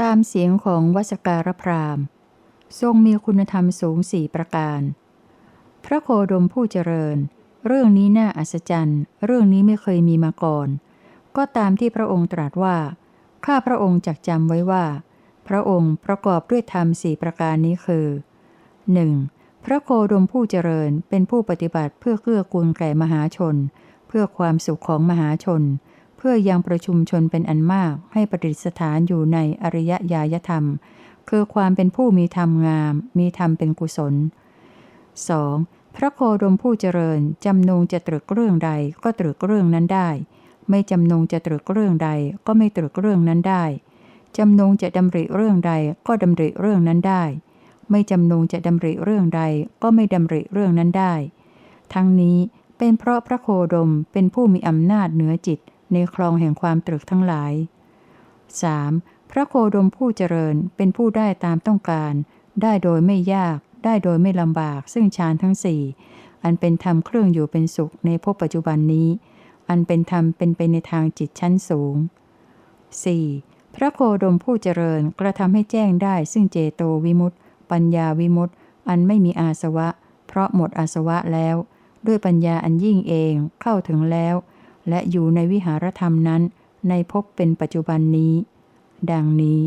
ตามเสียงของวสการพรามทรงมีคุณธรรมสูงสี่ประการ พระโคดมผู้เจริญ เรื่องนี้น่าอัศจรรย์ เรื่องนี้ไม่เคยมีมาก่อน ก็ตามที่พระองค์ตรัสว่า ข้าพระองค์จักจำไว้ว่า พระองค์ประกอบด้วยธรรมสี่ประการนี้คือ 1. พระโคดมผู้เจริญเป็นผู้ปฏิบัติเพื่อเกื้อกูลแก่มหาชน เพื่อความสุขของมหาชนเพื่อยังประชุมชนเป็นอันมากให้ประดิษฐานอยู่ในอริยญาณธรรม คือความเป็นผู้มีธรรมงาม มีธรรมเป็นกุศล 2. พระโคดมผู้เจริญ จำนงจะตรึกเรื่องใดก็ตรึกเรื่องนั้นได้ ไม่จำนงจะตรึกเรื่องใดก็ไม่ตรึกเรื่องนั้นได้ จำนงจะดำริเรื่องใดก็ดำริเรื่องนั้นได้ ไม่จำนงจะดำริเรื่องใดก็ไม่ดำริเรื่องนั้นได้ ทั้งนี้เป็นเพราะพระโคดมเป็นผู้มีอำนาจเหนือจิต ในคลองแห่งความตรึกทั้งหลาย 3. พระโคดมผู้เจริญเป็นผู้ได้ตามต้องการ ได้โดยไม่ยาก ได้โดยไม่ลำบาก ซึ่งฌานทั้งสี่อันเป็นธรรมเครื่องอยู่เป็นสุขในภพปัจจุบันนี้ อันเป็นธรรมเป็นไปในทางจิตชั้นสูง 4. พระโคดมผู้เจริญกระทำให้แจ้งได้ซึ่งเจโตวิมุตติ ปัญญาวิมุตติ อันไม่มีอาสวะ เพราะหมดอาสวะแล้ว ด้วยปัญญาอันยิ่งเองเข้าถึงแล้ว และอยู่ในวิหารธรรมนั้นในภพเป็นปัจจุบันนี้ ดังนี้